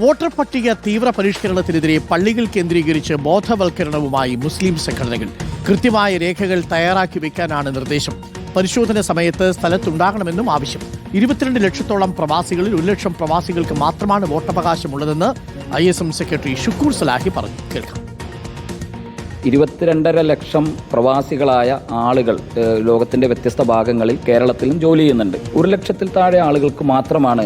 Voter പട്ടിക തീവ്ര പരിഷ്കരണത്തിനെതിരെ പള്ളികൾ കേന്ദ്രീകരിച്ച് ബോധവൽക്കരണവുമായി മുസ്ലിം സംഘടനകൾ. കൃത്യമായ രേഖകൾ തയ്യാറാക്കി വെക്കാനാണ് നിർദ്ദേശം. പരിശോധന സമയത്ത് സ്ഥലത്തുണ്ടാകണമെന്നും ആവശ്യം. ഇരുപത്തിരണ്ട് ലക്ഷത്തോളം പ്രവാസികളിൽ ഒരു ലക്ഷം പ്രവാസികൾക്ക് മാത്രമാണ് വോട്ടവകാശമുള്ളതെന്ന് I S M secretary Shukkur Salahi പറഞ്ഞു. കേൾക്കാം. ഇരുപത്തിരണ്ടര ലക്ഷം പ്രവാസികളായ ആളുകൾ ലോകത്തിന്റെ വ്യത്യസ്ത ഭാഗങ്ങളിൽ കേരളത്തിലും ജോലി ചെയ്യുന്നുണ്ട്. ഒരു ലക്ഷത്തിൽ താഴെ ആളുകൾക്ക് മാത്രമാണ്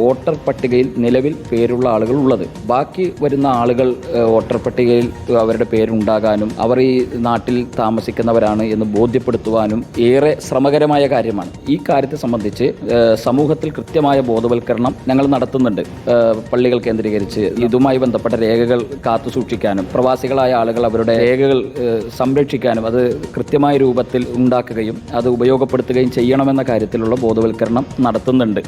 വോട്ടർ പട്ടികയിൽ നിലവിൽ പേരുള്ള ആളുകൾ ഉള്ളത്. ബാക്കി വരുന്ന ആളുകൾ വോട്ടർ പട്ടികയിൽ അവരുടെ പേരുണ്ടാകാനും അവർ ഈ നാട്ടിൽ താമസിക്കുന്നവരാണ് എന്ന് ബോധ്യപ്പെടുത്തുവാനും ഏറെ ശ്രമകരമായ കാര്യമാണ്. ഈ കാര്യത്തെ സംബന്ധിച്ച് സമൂഹത്തിൽ കൃത്യമായ ബോധവൽക്കരണം ഞങ്ങൾ നടത്തുന്നുണ്ട്. പള്ളികൾ കേന്ദ്രീകരിച്ച് ഇതുമായി ബന്ധപ്പെട്ട രേഖകൾ കാത്തു സൂക്ഷിക്കാനും പ്രവാസികളായ ആളുകൾ അവരുടെ രേഖകൾ സംരക്ഷിക്കാനും അത് കൃത്യമായ രൂപത്തിൽ ഉണ്ടാക്കുകയും അത് ഉപയോഗപ്പെടുത്തുകയും ചെയ്യണമെന്ന കാര്യത്തിലുള്ള ബോധവൽക്കരണം നടത്തുന്നുണ്ട്.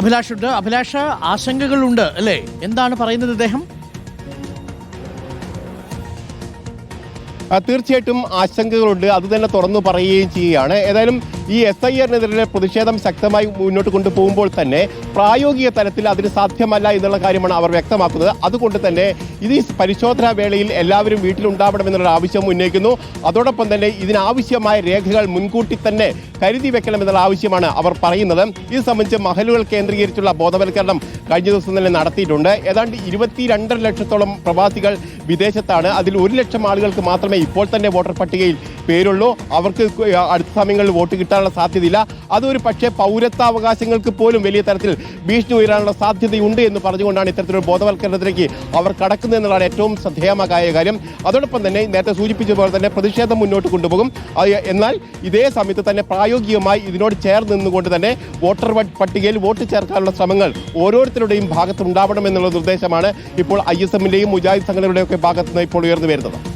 അഭിലാഷുണ്ട് അഭിലാഷ ആശങ്കകളുണ്ട് അല്ലേ? എന്താണ് പറയുന്നത് അദ്ദേഹം തീർച്ചയായിട്ടും ആശങ്കകളുണ്ട്. അത് തന്നെ തുറന്നു പറയുകയും ചെയ്യുകയാണ്. ഏതായാലും ഈ എസ് ഐ ആറിനെതിരെ പ്രതിഷേധം ശക്തമായി മുന്നോട്ട് കൊണ്ടുപോകുമ്പോൾ തന്നെ പ്രായോഗിക തലത്തിൽ അതിന് സാധ്യമല്ല എന്നുള്ള കാര്യമാണ് അവർ വ്യക്തമാക്കുന്നത്. അതുകൊണ്ട് തന്നെ ഇത് ഈ പരിശോധനാ വേളയിൽ എല്ലാവരും വീട്ടിലുണ്ടാവണമെന്നുള്ള ആവശ്യം ഉന്നയിക്കുന്നു. അതോടൊപ്പം തന്നെ ഇതിനാവശ്യമായ രേഖകൾ മുൻകൂട്ടി തന്നെ കരുതി വെക്കണമെന്നുള്ള ആവശ്യമാണ് അവർ പറയുന്നത്. ഇത് സംബന്ധിച്ച് മഹലുകൾ കേന്ദ്രീകരിച്ചുള്ള ബോധവൽക്കരണം കഴിഞ്ഞ ദിവസം തന്നെ നടത്തിയിട്ടുണ്ട്. ഏതാണ്ട് ഇരുപത്തിരണ്ടര ലക്ഷത്തോളം പ്രവാസികൾ വിദേശത്താണ്. അതിൽ ഒരു ലക്ഷം ആളുകൾക്ക് മാത്രമേ ഇപ്പോൾ തന്നെ വോട്ടർ പട്ടികയിൽ പേരുള്ളൂ. അവർക്ക് അടുത്ത സമയങ്ങളിൽ വോട്ട് കിട്ടാനുള്ള സാധ്യതയില്ല. അതൊരു പക്ഷേ പൗരത്വാവകാശങ്ങൾക്ക് പോലും വലിയ തരത്തിൽ ഭീഷണി ഉയരാനുള്ള സാധ്യതയുണ്ട് എന്ന് പറഞ്ഞുകൊണ്ടാണ് ഇത്തരത്തിലൊരു ബോധവൽക്കരണത്തിലേക്ക് അവർ കടക്കുന്നത് എന്നുള്ളതാണ് ഏറ്റവും ശ്രദ്ധേയമായ കാര്യം. അതോടൊപ്പം തന്നെ നേരത്തെ സൂചിപ്പിച്ചതുപോലെ തന്നെ പ്രതിഷേധം മുന്നോട്ട് കൊണ്ടുപോകും. എന്നാൽ ഇതേ സമയത്ത് തന്നെ പ്രായോഗികമായി ഇതിനോട് ചേർന്ന് നിന്നുകൊണ്ട് തന്നെ വോട്ടർ പട്ടികയിൽ വോട്ട് ചേർക്കാനുള്ള ശ്രമങ്ങൾ ഓരോരുത്തരുടെയും ഭാഗത്ത് ഉണ്ടാവണമെന്നുള്ള നിർദ്ദേശമാണ് ഇപ്പോൾ ഐ എസ് എമ്മിന്റെയും മുജാഹിദ് സംഘടനയുടെയൊക്കെ ഒക്കെ ഭാഗത്ത് നിന്ന് ഇപ്പോൾ ഉയർന്നു വരുന്നത്.